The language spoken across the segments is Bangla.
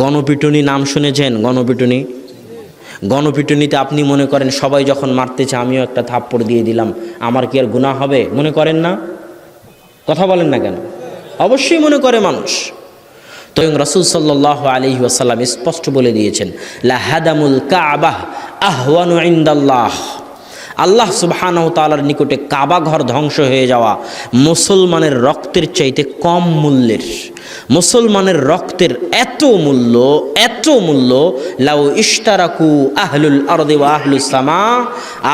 গণপিটুনি নাম শুনেছেন? গণপিটুনি? গণপিটুনিতে আপনি মনে করেন সবাই যখন মারতেছে, আমিও একটা থাপ্পড় দিয়ে দিলাম, আমার কি আর গুণা হবে? মনে করেন না? কথা বলেন না কেন? অবশ্যই মনে করে মানুষ। তো রসুল সাল্লাহ আলী ওয়াসাল্লাম স্পষ্ট বলে দিয়েছেন লাহাদামুল কাবাহ আহওয়ানু ইন্দাল্লাহ। আল্লাহ সুবাহানহ তালার নিকটে কাবা ঘর ধ্বংস হয়ে যাওয়া মুসলমানের রক্তের চাইতে কম মূল্যের। মুসলমানের রক্তের এত মূল্য এত মূল্য, লাউ ইস্তারাকু আহলুল আরদে ওয়া আহলুস সামা,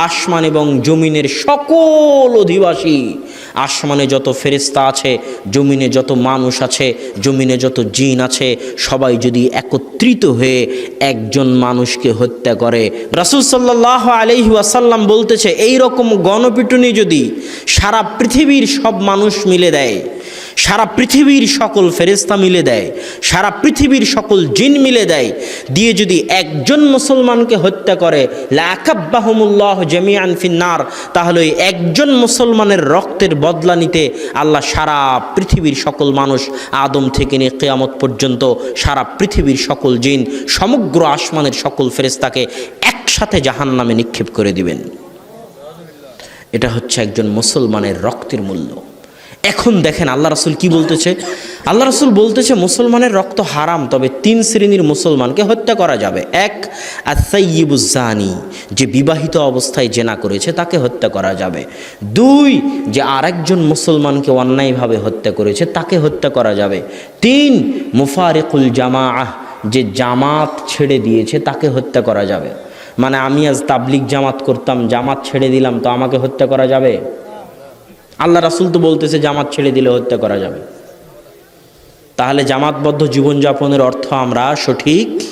আসমান এবং জমিনের সকল অধিবাসী আসমানে যত ফেরিস্তা আছে, জমিনে যত মানুষ আছে, জমিনে যত জিন আছে, সবাই যদি একত্রিত হয়ে একজন মানুষকে হত্যা করে। রাসুল সাল্লাহ আলহি ওয়াসাল্লাম বলতেছে, এইরকম গণপিটুনি যদি সারা পৃথিবীর সব মানুষ মিলে দেয় সারা পৃথিবীর সকল ফেরেস্তা মিলে দেয়, সারা পৃথিবীর সকল জিন মিলে দেয়। দিয়ে যদি একজন মুসলমানকে হত্যা করে, লাকাব্বাহমুল্লাহ জামিয়ান ফিন্নার, তাহলে ওই একজন মুসলমানের রক্তের বদলা নিতে আল্লাহ সারা পৃথিবীর সকল মানুষ আদম থেকে নিয়ে কেয়ামত পর্যন্ত সারা পৃথিবীর সকল জিন, সমগ্র আসমানের সকল ফেরেস্তাকে একসাথে জাহান নামে নিক্ষেপ করে দিবেন। এটা হচ্ছে একজন মুসলমানের রক্তের মূল্য। এখন দেখেন আল্লাহ রাসুল কি বলতেছে? আল্লাহ রাসুল বলতেছে, মুসলমানের রক্ত হারাম, তবে তিন শ্রেণির মুসলমানকে হত্যা করা যাবে। এক আসাইবুজানি যে বিবাহিত অবস্থায় জেনা করেছে, তাকে হত্যা করা যাবে। দুই, যে আরেকজন মুসলমানকে অন্যায়ভাবে হত্যা করেছে, তাকে হত্যা করা যাবে। তিন, মুফারেকুল জামাআহ, যে জামাত ছেড়ে দিয়েছে, তাকে হত্যা করা যাবে। মানে আমি আজ তাবলিক জামাত করতাম, জামাত ছেড়ে দিলাম, তো আমাকে হত্যা করা যাবে? আল্লাহ রাসুল তো বলতেছে, জামাত ছেড়ে দিলে হত্যা করা যাবে। তাহলে জামাতবদ্ধ জীবনযাপনের অর্থ আমরা সঠিক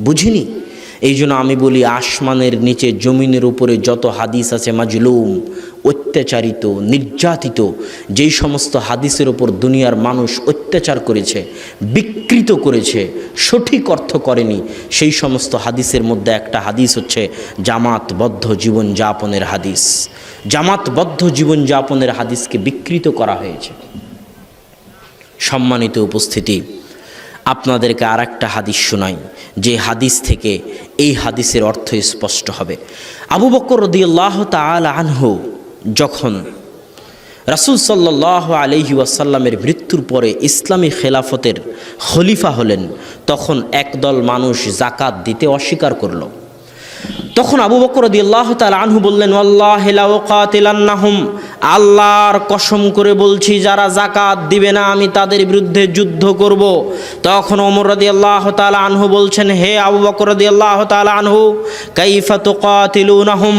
বুঝিনি। এই জন্য আমি বলি, আসমানের নিচে, জমিনের উপরে যত হাদিস আছে, মাজলুম, অত্যাচারিত, নির্যাতিত, যেই সমস্ত হাদিসের ওপর দুনিয়ার মানুষ অত্যাচার করেছে, বিকৃত করেছে, সঠিক অর্থ করেনি, সেই সমস্ত হাদিসের মধ্যে একটা হাদিস হচ্ছে, জামাতবদ্ধ জীবনযাপনের হাদিস। জামাতবদ্ধ জীবনযাপনের হাদিসকে বিকৃত করা হয়েছে। সম্মানিত উপস্থিতি আপনাদেরকে আর একটা হাদিস শোনাই, যে হাদিস থেকে এই হাদিসের অর্থ স্পষ্ট হবে। আবু বকর রদিয়াল্লাহ তাল আনহু যখন রাসুল সাল্লাহ আলহি ওয়াসাল্লামের মৃত্যুর পরে ইসলামী খেলাফতের খলিফা হলেন, তখন একদল মানুষ জাকাত দিতে অস্বীকার করল। তখন আবু বকর আল্লাহ তাল আনহু বললেন, আল্লাহ আল্লাহর কসম করে বলছি, যারা জাকাত দিবে না, আমি তাদের বিরুদ্ধে যুদ্ধ করব। তখন ওমর রদি আল্লাহ তাল আনহু বলছেন, হে আবু বকর রদি আল্লাহ তাল আনহু কাইফাত কাতিলুনাহুম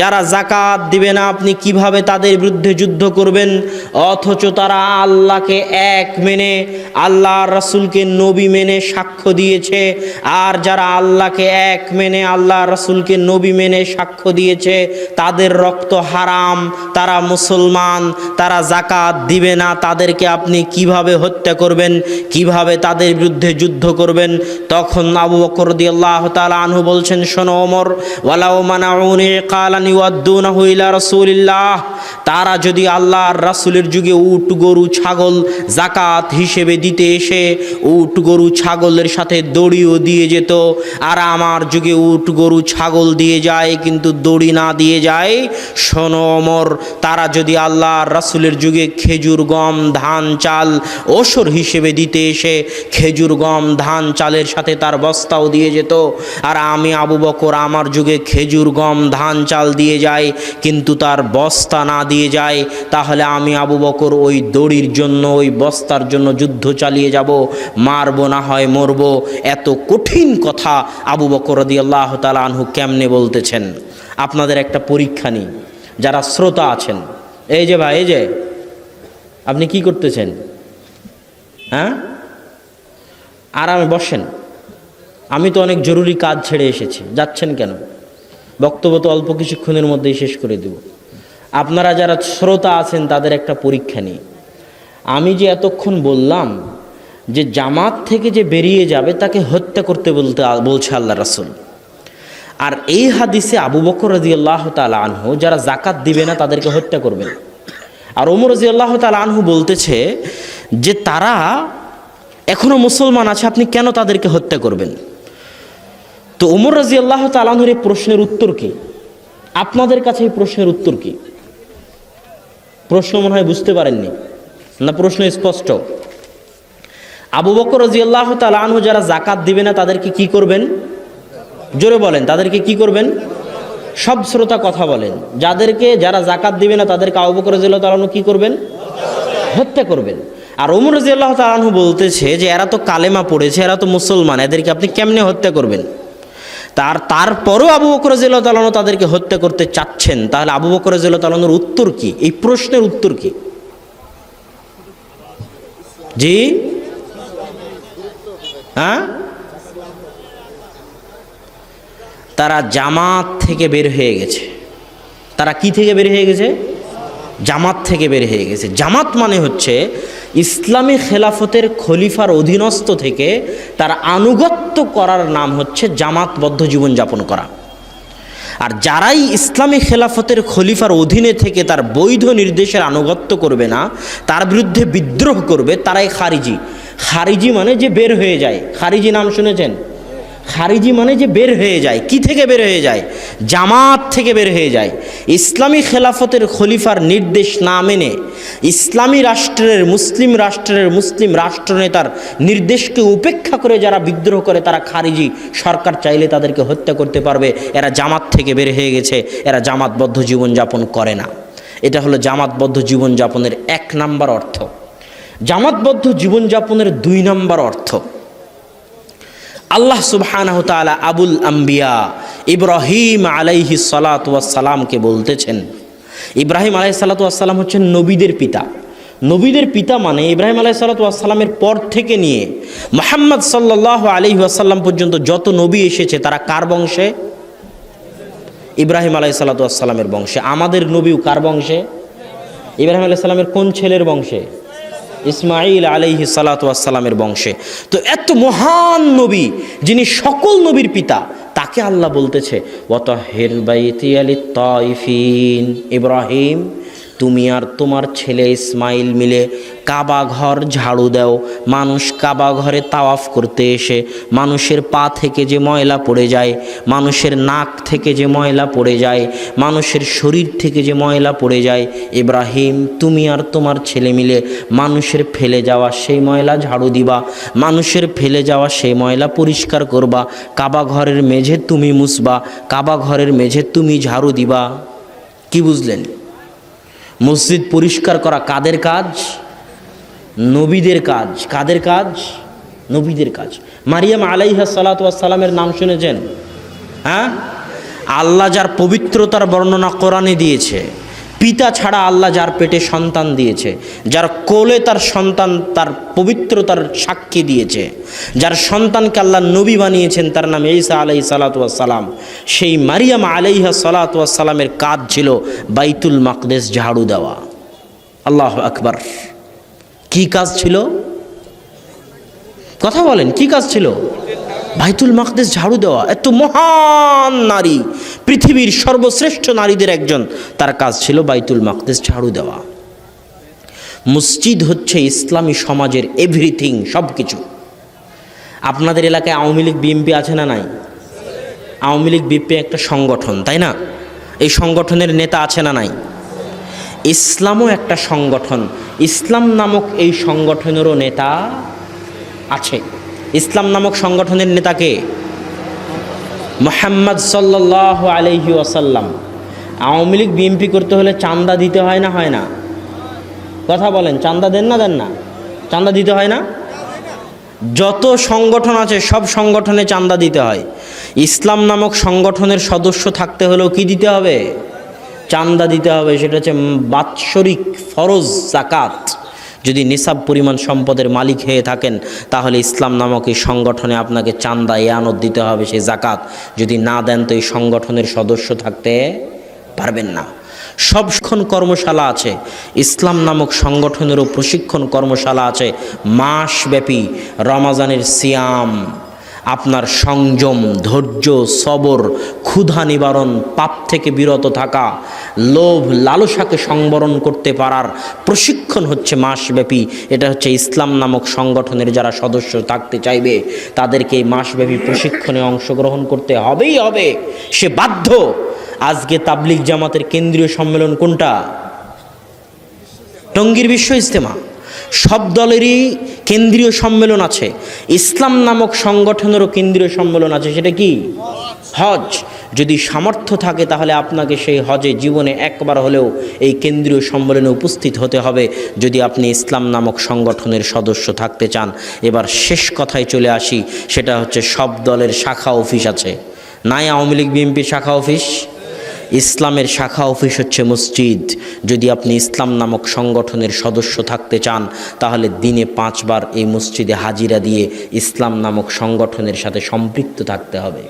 যারা জাকাত দিবে না, আপনি কীভাবে তাদের বিরুদ্ধে যুদ্ধ করবেন? অথচ তারা আল্লাহকে এক মেনে আল্লাহ রসুলকে নবী মেনে সাক্ষ্য দিয়েছে, আর যারা আল্লাহকে এক মেনে আল্লাহ রসুলকে নবী মেনে সাক্ষ্য দিয়েছে, তাদের রক্ত হারাম, তারা মুসলমান, তারা জাকাত দিবে না, তাদেরকে আপনি কীভাবে হত্যা করবেন, কীভাবে তাদের বিরুদ্ধে যুদ্ধ করবেন? তখন আবু বকর আল্লাহ তালা আনহু বলছেন, শোনো ওমর, ওয়ালাউ মানাউনি কালানি ওয়াদ্দুনাহু ইলা রাসূলিল্লাহ। তারা যদি আল্লাহর রাসূলের যুগে উট, গরু, ছাগল জাকাত হিসেবে দিতে এসে উট, গরু, ছাগলের সাথে দড়িও দিয়ে যেত, আর আমার যুগে উট, গরু, ছাগল দিয়ে যায়, কিন্তু দড়ি না দিয়ে যায়, শোনো অমর তারা যদি আল্লাহ রাসূলের যুগে খেজুর, গম, ধান, চাল ওসর হিসেবে দিতে এসে খেজুর, গম, ধান, চালের সাথে তার বস্তাও দিয়ে যেত, আর আমি আবু বকর আমার যুগে খেজুর, গম, ধান, চাল দিয়ে যায় কিন্তু তার বস্তা না দিয়ে যায় তাহলে আমি আবু বকর ওই দড়ির জন্য, ওই বস্তার জন্য যুদ্ধ চালিয়ে যাব, মারব না হয় মরব, এত কঠিন কথা আবু বকর রদি আল্লাহ তালা আনহু কেমনে বলতেছেন? আপনাদের একটা পরীক্ষা নিই, যারা শ্রোতা আছেন এই যে ভাই, এই যে। আপনি কি করতেছেন? হ্যাঁ? আরামে বসেন। আমি তো অনেক জরুরি কাজ ছেড়ে এসেছি। যাচ্ছেন কেন? বক্তব্য তো অল্প কিছুক্ষণের মধ্যেই শেষ করে দেব। আপনারা যারা শ্রোতা আছেন, তাদের একটা পরীক্ষা নিই। আমি যে এতক্ষণ বললাম যে জামাত থেকে যে বেরিয়ে যাবে, তাকে হত্যা করতে বলতে বলছে আল্লাহ রাসুল। আর এই হাদিসে আবু বকর রাজি আল্লাহ তালা আনহু, যারা জাকাত দিবে না তাদেরকে হত্যা করবেন। আর ওমর রাজি আল্লাহ তালা আনহু বলতেছে যে, তারা এখনও মুসলমান আছে, আপনি কেন তাদেরকে হত্যা করবেন? তো উমর রাজি আল্লাহ তালানহর এই প্রশ্নের উত্তর কি? আপনাদের কাছে এই প্রশ্নের উত্তর কি? প্রশ্ন মনে হয় বুঝতে পারেননি, না প্রশ্ন স্পষ্ট? আবু বকর রাজি আল্লাহ তালানহ যারা জাকাত দিবে না তাদেরকে কি করবেন? জোরে বলেন, তাদেরকে কি করবেন? সব শ্রোতা কথা বলেন। যাদেরকে যারা জাকাত দিবে না, তাদেরকে আবু বকর রাজি আল্লাহ তালানহ কি করবেন? হত্যা করবেন। আর ওমর রাজি আল্লাহ তালানহু বলতেছে যে, এরা তো কালেমা পড়েছে, এরা তো মুসলমান, এদেরকে আপনি কেমনে হত্যা করবেন? তার তারপরও আবু বকর রাজিয়াল্লাহু তাআলা তাদেরকে হত্যা করতে চাচ্ছেন। তাহলে আবু বকর রাজিয়াল্লাহু তাআলার উত্তর কি? এই প্রশ্নের উত্তর কি? জি? হ্যাঁ? তারা জামাত থেকে বের হয়ে গেছে। তারা কি থেকে বের হয়ে গেছে? জামাত থেকে বের হয়ে গেছে। জামাত মানে হচ্ছে ইসলামী খেলাফতের খলিফার অধীনস্থ থেকে তার আনুগত্য করার নাম হচ্ছে জামাতবদ্ধ জীবনযাপন করা। আর যারাই ইসলামী খেলাফতের খলিফার অধীনে থেকে তার বৈধ নির্দেশের আনুগত্য করবে না, তার বিরুদ্ধে বিদ্রোহ করবে, তারাই খারিজি। খারিজি মানে যে বের হয়ে যায়। খারিজি নাম শুনেছেন? খারিজি মানে যে বের হয়ে যায়, কি থেকে বের হয়ে যায়? জামাত থেকে বের হয়ে যায়। ইসলামী খেলাফতের খলিফার নির্দেশ না মেনে ইসলামী রাষ্ট্রের মুসলিম রাষ্ট্রের মুসলিম রাষ্ট্রনেতার নির্দেশকে উপেক্ষা করে যারা বিদ্রোহ করে, তারা খারিজি সরকার চাইলে তাদেরকে হত্যা করতে পারবে। এরা জামাত থেকে বের হয়ে গেছে, এরা জামাতবদ্ধ জীবনযাপন করে না। এটা হলো জামাতবদ্ধ জীবনযাপনের এক নাম্বার অর্থ। জামাতবদ্ধ জীবনযাপনের দুই নাম্বার অর্থ। আল্লাহ সুবহানাহু তাআলা আবুল আম্বিয়া ইব্রাহিম আলাইহি সালাতামকে বলতেছেন। ইব্রাহিম আলাইহি সালাতাম হচ্ছেন নবীদের পিতা। নবীদের পিতা মানে ইব্রাহিম আলাইহি সালাতামের পর থেকে নিয়ে মোহাম্মদ সাল্লাহ আলহি আসাল্লাম পর্যন্ত যত নবী এসেছে, তারা কার বংশে? ইব্রাহিম আলাইহি সালাতামের বংশে। আমাদের নবীও কার বংশে? ইব্রাহিম আলাইহিস সালামের কোন ছেলের বংশে? ইসমাইল আলাইহি সালাতামের বংশে। তো এত মহান নবী, যিনি সকল নবীর পিতা, তাকে আল্লাহ বলতেছে অত বাইতি তয়ফিন ইব্রাহিম, তুমি আর তোমার ছেলে ইসমাইল মিলে কাবা ঘর ঝাড়ু দাও। মানুষ কাবা ঘরে তাওয়াফ করতে এসে, মানুষের পা থেকে যে ময়লা পড়ে যায়, মানুষের নাক থেকে যে ময়লা পড়ে যায়, মানুষের শরীর থেকে যে ময়লা পড়ে যায়, ইব্রাহিম, তুমি আর তোমার ছেলে মিলে মানুষের ফেলে যাওয়া সেই ময়লা ঝাড়ু দিবা, মানুষের ফেলে যাওয়া সেই ময়লা পরিষ্কার করবা, কাবা ঘরের মেঝে তুমি মুছবা, কাবা ঘরের মেঝে তুমি ঝাড়ু দিবা। কি বুঝলেন? মসজিদ পরিষ্কার করা কাদের কাজ? নবীদের কাজ। কাদের কাজ? নবীদের কাজ। মারিয়াম আলাইহা সালাতামের নাম শুনেছেন? হ্যাঁ? আল্লাহ যার পবিত্রতার বর্ণনা কোরআনে দিয়েছে, পিতা ছাড়া আল্লাহ যার পেটে সন্তান দিয়েছে, যার কোলে তার সন্তান তার পবিত্রতার সাক্ষী দিয়েছে, যার সন্তানকে আল্লাহ নবী বানিয়েছেন তার নাম ঈসা আলাই সালাতাম সেই মারিয়াম আলাইহা সালাতামের কাজ ছিল বাইতুল মাকদেশ ঝাড়ু দেওয়া। আল্লাহ আকবার। কি কাজ ছিল? কথা বলেন, কি কাজ ছিল? বাইতুল মাকদেশ ঝাড়ু দেওয়া, এত মহান নারী, পৃথিবীর সর্বশ্রেষ্ঠ নারীদের একজন, তার কাজ ছিল বাইতুল মাকদেশ ঝাড়ু দেওয়া। মসজিদ হচ্ছে ইসলামী সমাজের এভরিথিং সব কিছু আপনাদের এলাকায় আওয়ামী লীগ, বিএনপি আছে না নাই? আওয়ামী লীগ, বিএনপি একটা সংগঠন, তাই না? এই সংগঠনের নেতা আছে না নাই? ইসলামও একটা সংগঠন। ইসলাম নামক এই সংগঠনেরও নেতা আছে। ইসলাম নামক সংগঠনের নেতাকে মোহাম্মদ সাল্লাহ আলহি ওয়াসাল্লাম। আওয়ামী লীগ বিএমপি করতে হলে চান্দা দিতে হয় না হয় না? কথা বলেন চান্দা দেন না দেন না? চান্দা দিতে হয় না? যত সংগঠন আছে, সব সংগঠনে চান্দা দিতে হয়। ইসলাম নামক সংগঠনের সদস্য থাকতে হলেও কি দিতে হবে? চান্দা দিতে হবে, সেটা হচ্ছে বাৎসরিক ফরজ জাকাত যদি নিসাব পরিমাণ সম্পদের মালিক হয়ে থাকেন, তাহলে ইসলাম নামক এই সংগঠনে আপনাকে চান্দা এয়ানত দিতে হবে, সেই জাকাত যদি না দেন, তো এই সংগঠনের সদস্য থাকতে পারবেন না। সবক্ষণ কর্মশালা আছে, ইসলাম নামক সংগঠনেরও প্রশিক্ষণ কর্মশালা আছে, মাসব্যাপী রমাজানের সিয়াম। আপনার সংযম, ধৈর্য, সবর, ক্ষুধা নিবারণ, পাপ থেকে বিরত থাকা, লোভ, লালসাকে সংবরণ করতে পারার প্রশিক্ষণ হচ্ছে মাসব্যাপী। এটা হচ্ছে ইসলাম নামক সংগঠনের যারা সদস্য থাকতে চাইবে, তাদেরকে এই মাসব্যাপী প্রশিক্ষণে অংশগ্রহণ করতে হবেই হবে। সে বাধ্য। আজকে তাবলিগ জামাতের কেন্দ্রীয় সম্মেলন কোনটা? টঙ্গীর বিশ্ব ইজতেমা। সব দলেরই কেন্দ্রীয় সম্মেলন আছে। ইসলাম নামক সংগঠনেরও কেন্দ্রীয় সম্মেলন আছে, সেটা কি? হজ। যদি সামর্থ্য থাকে তাহলে আপনাকে সেই হজে জীবনে একবার হলেও এই কেন্দ্রীয় সম্মেলনে উপস্থিত হতে হবে। যদি আপনি ইসলাম নামক সংগঠনের সদস্য থাকতে চান, এবার শেষ কথায় চলে আসি, সেটা হচ্ছে সব দলের শাখা অফিস আছে। নাই আওয়ামী লীগ, বিএনপি শাখা অফিস? ইসলামের শাখা অফিস হচ্ছে মসজিদ। যদি আপনি ইসলাম নামক সংগঠনের সদস্য থাকতে চান, তাহলে দিনে পাঁচবার এই মসজিদে হাজিরা দিয়ে ইসলাম নামক সংগঠনের সাথে সম্পৃক্ত থাকতে হবে।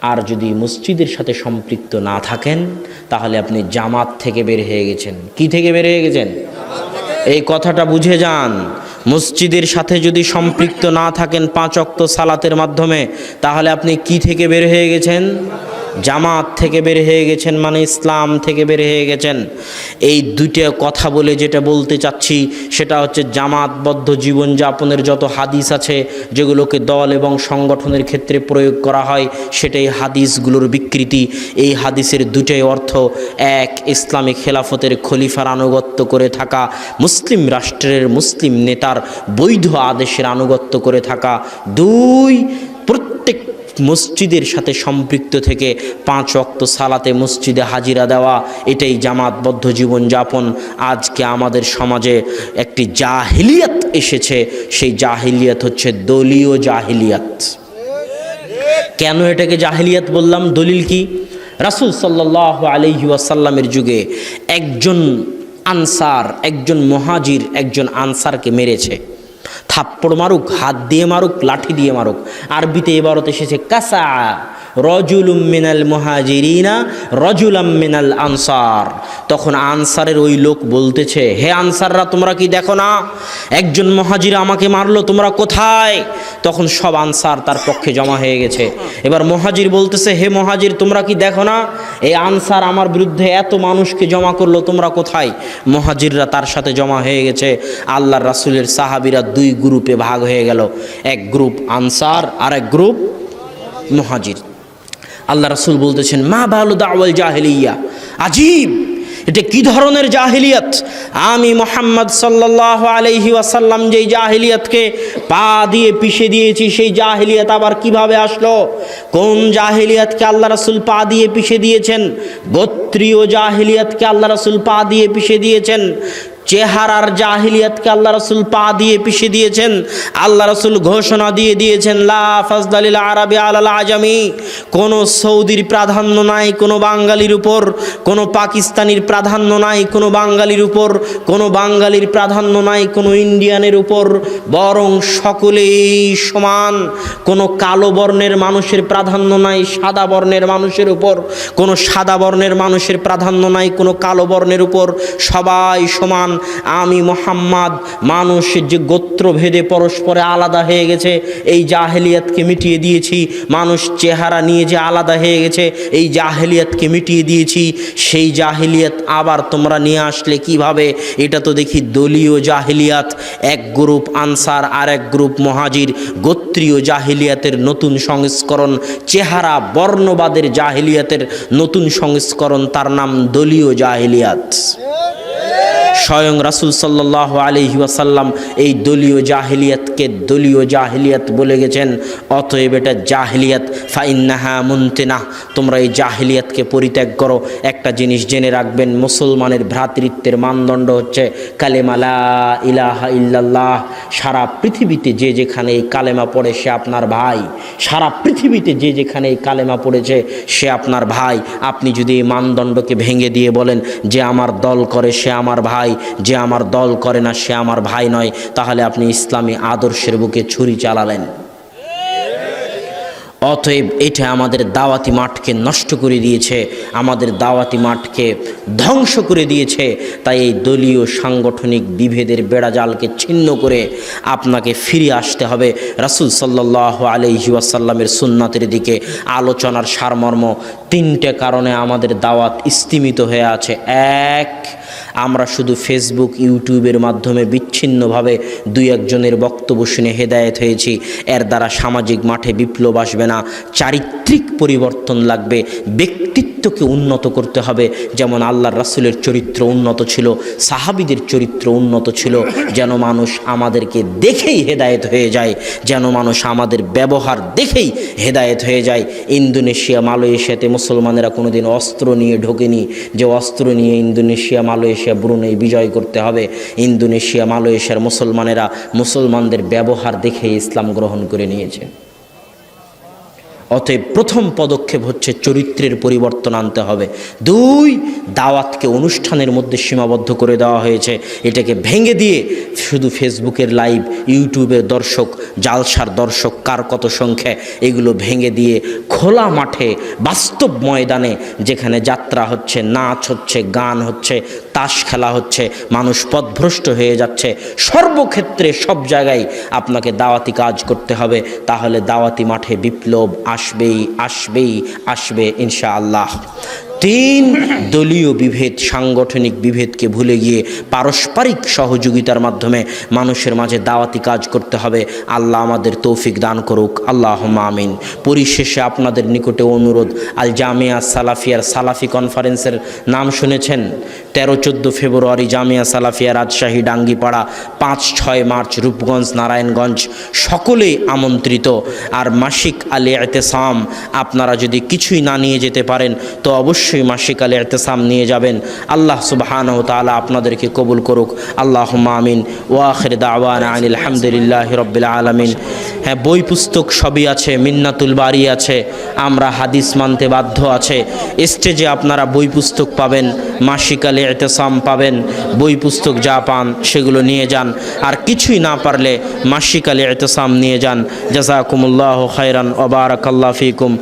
আর যদি মসজিদের সাথে সম্পৃক্ত না থাকেন, তাহলে আপনি জামাত থেকে বের হয়ে গেছেন। কি থেকে বের হয়ে গেছেন? এই কথাটা বুঝে যান। মসজিদের সাথে যদি সম্পৃক্ত না থাকেন পাঁচ অক্ত সালাতের মাধ্যমে, তাহলে আপনি কি থেকে বের হয়ে গেছেন? জামাত থেকে বের হয়ে গেছেন মানে ইসলাম থেকে বের হয়ে গেছেন। এই দুইটা কথা বলে যেটা বলতে চাচ্ছি, সেটা হচ্ছে জামাতবদ্ধ জীবনযাপনের যত হাদিস আছে, যেগুলোকে দল এবং সংগঠনের ক্ষেত্রে প্রয়োগ করা হয়, সেটাই হাদিসগুলোর বিকৃতি। এই হাদিসের দুটাই অর্থ, এক, ইসলামী খেলাফতের খলিফার আনুগত্য করে থাকা, মুসলিম রাষ্ট্রের মুসলিম নেতার বৈধ আদেশের আনুগত্য করে থাকা। দুই, প্রত্যেক মসজিদের সাথে সম্পৃক্ত থেকে পাঁচ অক্ত সালাতে মসজিদে হাজিরা দেওয়া, এটাই জামাতবদ্ধ জীবনযাপন। আজকে আমাদের সমাজে একটি জাহিলিয়াত এসেছে, সেই জাহিলিয়াত হচ্ছে দলীয় জাহিলিয়াত। কেন এটাকে জাহিলিয়াত বললাম? দলিল কি? রাসুল সাল্লাহ আলহি ওয়াসাল্লামের যুগে একজন আনসার, একজন মহাজির, একজন আনসারকে মেরেছে। থাপ্পড় মারুক হাত দিয়ে মারুক লাঠি দিয়ে মারুক। আরবিতে এবারত এসেছে কাসা। রজুলুম মিনাল মহাজিরিনা, রজুলাম মিনাল আনসার। তখন আনসারের ওই লোক বলতেছে, হে আনসাররা, তোমরা কি দেখো না? একজন মহাজির আমাকে মারলো, তোমরা কোথায়? তখন সব আনসার তার পক্ষে জমা হয়ে গেছে। এবার মহাজির বলতেছে, হে মহাজির, তোমরা কি দেখো না? এই আনসার আমার বিরুদ্ধে এত মানুষকে জমা করল, তোমরা কোথায়? মহাজিররা তার সাথে জমা হয়ে গেছে। আল্লাহর রাসুলের সাহাবিরা দুই গ্রুপে ভাগ হয়ে গেল। এক গ্রুপ আনসার আর এক গ্রুপ মহাজির। আল্লাহ রাসুল বলতেছেন, মা ভালো দাওয়াল জাহেলিয়া? আজীব, এটা কি ধরনের জাহিলিয়াত? আমি মোহাম্মদ সাল্লাহ আলহি ওয়াসাল্লাম যেই জাহিলিয়াতকে পা দিয়ে পিষে দিয়েছি, সেই জাহিলিয়াত আবার কীভাবে আসলো? কোন জাহিলিয়াতকে আল্লাহ রাসুল পা দিয়ে পিষে দিয়েছেন? গোত্রীয় জাহিলিয়াতকে আল্লাহ রাসুল পা দিয়ে পিষে দিয়েছেন। চেহারার জাহিলিয়াতকে আল্লাহ রসুল পা দিয়ে পিষে দিয়েছেন। আল্লাহ রসুল ঘোষণা দিয়ে দিয়েছেন, লা ফাজদালিল আরবি আলাল আজামি। কোনো সৌদির প্রাধান্য নাই, কোনো বাঙালির উপর, কোনো পাকিস্তানির প্রাধান্য নাই, কোনো বাঙালির উপর, কোনো বাঙালির প্রাধান্য নাই, কোনো ইন্ডিয়ানের উপর। বরং সকলেই সমান। কোনো কালো বর্ণের মানুষের প্রাধান্য নাই, সাদা বর্ণের মানুষের উপর। কোনো সাদা বর্ণের মানুষের প্রাধান্য নাই, কোনো কালো বর্ণের উপর। সবাই সমান। আমি মোহাম্মদ, মানুষ যে গোত্রভেদে পরস্পরে আলাদা হয়ে গেছে, এই জাহেলিয়াতকে মিটিয়ে দিয়েছি। মানুষ চেহারা নিয়ে যে আলাদা হয়ে গেছে, এই জাহেলিয়াতকে মিটিয়ে দিয়েছি। সেই জাহেলিয়াত আবার তোমরা নিয়ে আসলে কীভাবে? এটা তো দেখি দলীয় জাহেলিয়াত, এক গ্রুপ আনসার আর এক গ্রুপ মহাজির, গোত্রীয় জাহেলিয়াতের নতুন সংস্করণ, চেহারা বর্ণবাদের জাহেলিয়াতের নতুন সংস্করণ, তার নাম দলীয় জাহিলিয়াত। স্বয়ং রাসুল সাল্লাহ আলহি ওয়াসাল্লাম এই দলীয় জাহিলিয়াতকে দলীয় জাহিলিয়াত বলে গেছেন। অতএব এটা জাহিলিয়াত, ফাইন্নাহা মুন্তেনা। তোমরা এই জাহিলিয়াতকে পরিত্যাগ করো। একটা জিনিস জেনে রাখবেন, মুসলমানের ভ্রাতৃত্বের মানদণ্ড হচ্ছে কালেমালা ইলাহা ইল্লাল্লাহ। সারা পৃথিবীতে যে যেখানে এই কালেমা পড়ে সে আপনার ভাই। সারা পৃথিবীতে যে যেখানে এই কালেমা পড়েছে সে আপনার ভাই। আপনি যদি এই মানদণ্ডকে ভেঙে দিয়ে বলেন যে আমার দল করে সে আমার ভাই যে আমার দল করে না, সে আমার ভাই নয়। তাহলে আপনি ইসলামী আদর্শের বুকে ছুরি চালালেন। অতএব এটা আমাদের দাওয়াতি মাঠকে নষ্ট করে দিয়েছে, আমাদের দাওয়াতি মাঠকে ধ্বংস করে দিয়েছে। তাই এই দলীয় সাংগঠনিক বিভেদের বেড়াজালকে ছিন্ন করে আপনাকে ফিরে আসতে হবে। রাসুল সাল্লাহ আলহি ওয়াসাল্লামের সুন্নাতের দিকে আলোচনার সারমর্ম তিনটে কারণে আমাদের দাওয়াত স্তিমিত হয়ে আছে। এক আমরা শুধু ফেসবুক ইউটিউবের মাধ্যমে বিচ্ছিন্নভাবে দুই একজনের বক্তব্য শুনে হেদায়েত হয়েছি। এর দ্বারা সামাজিক মাঠে বিপ্লব আসবে না, চারিত্রিক পরিবর্তন লাগবে ব্যক্তিত্বকে উন্নত করতে হবে। যেমন আল্লাহর রাসুলের চরিত্র উন্নত ছিল, সাহাবিদের চরিত্র উন্নত ছিল, যেন মানুষ আমাদেরকে দেখেই হেদায়েত হয়ে যায়, যেন মানুষ আমাদের ব্যবহার দেখেই হেদায়েত হয়ে যায়। ইন্দোনেশিয়া, মালয়েশিয়াতে মুসলমানেরা কোনোদিন অস্ত্র নিয়ে ঢোকেনি যে অস্ত্র নিয়ে ইন্দোনেশিয়া, মালয়েশিয়া, ব্রুনেই বিজয় করতে হবে। ইন্দোনেশিয়া, মালয়েশিয়ার মুসলমানেরা মুসলমানদের ব্যবহার দেখে ইসলাম গ্রহণ করে নিয়েছে। অতএব প্রথম পদক্ষেপ হচ্ছে চরিত্রের পরিবর্তন আনতে হবে। দুই, দাওয়াতকে অনুষ্ঠানের মধ্যে সীমাবদ্ধ করে দেওয়া হয়েছে। এটাকে ভেঙে দিয়ে শুধু ফেসবুকের লাইভ ইউটিউবের দর্শক, জালসার দর্শক, কার কত সংখ্যা, এগুলো ভেঙে দিয়ে খোলা মাঠে, বাস্তব ময়দানে, যেখানে যাত্রা হচ্ছে, নাচ হচ্ছে, গান হচ্ছে, তাস খেলা হচ্ছে, মানুষ পথভ্রষ্ট হয়ে যাচ্ছে। সর্বক্ষেত্রে সব জায়গায় আপনাকে দাওয়াতি কাজ করতে হবে। তাহলে দাওয়াতি মাঠে বিপ্লব আসবেই আসবেই আসবে ইনশাআল্লাহ। তিন দলীয় বিভেদ, সাংগঠনিক বিভেদকে ভুলে গিয়ে পারস্পরিক সহযোগিতার মাধ্যমে মানুষের মাঝে দাওয়াতি কাজ করতে হবে। আল্লাহ আমাদের তৌফিক দান করুক। আল্লাহ আমিন। পরিশেষে আপনাদের নিকটে অনুরোধ আল জামিয়া সালাফিয়ার সালাফি কনফারেন্সের নাম শুনেছেন? তেরো চোদ্দ ফেব্রুয়ারি জামিয়া সালাফিয়া রাজশাহী, ডাঙ্গিপাড়া পাঁচ ছয় মার্চ রূপগঞ্জ, নারায়ণগঞ্জ সকলেই আমন্ত্রিত। আর মাসিক আলী এতেসাম আপনারা যদি কিছুই না নিয়ে যেতে পারেন, তো অবশ্যই মাসিক আলী এতেসাম নিয়ে যাবেন। আল্লাহ সুবাহান তালা আপনাদেরকে কবুল করুক। আল্লাহ আমিন। ওয়াখির দাওয়ান আনিল আলহামদুলিল্লাহ রব্বিল আলমিন। হ্যাঁ বই পুস্তক সবই আছে, মিন্নাতুল বাড়ি আছে। আমরা হাদিস মানতে বাধ্য আছে। স্টেজে আপনারা বই পুস্তক পাবেন, মাসিক আলী এতেসাম পাবেন, বই পুস্তক যা পান সেগুলো নিয়ে যান। আর কিছুই না পারলে মাসিক আলী এতেসাম নিয়ে যান। জাজাকুমুল্লাহ খাইরান ওবারাকাল্লা ফিকুম।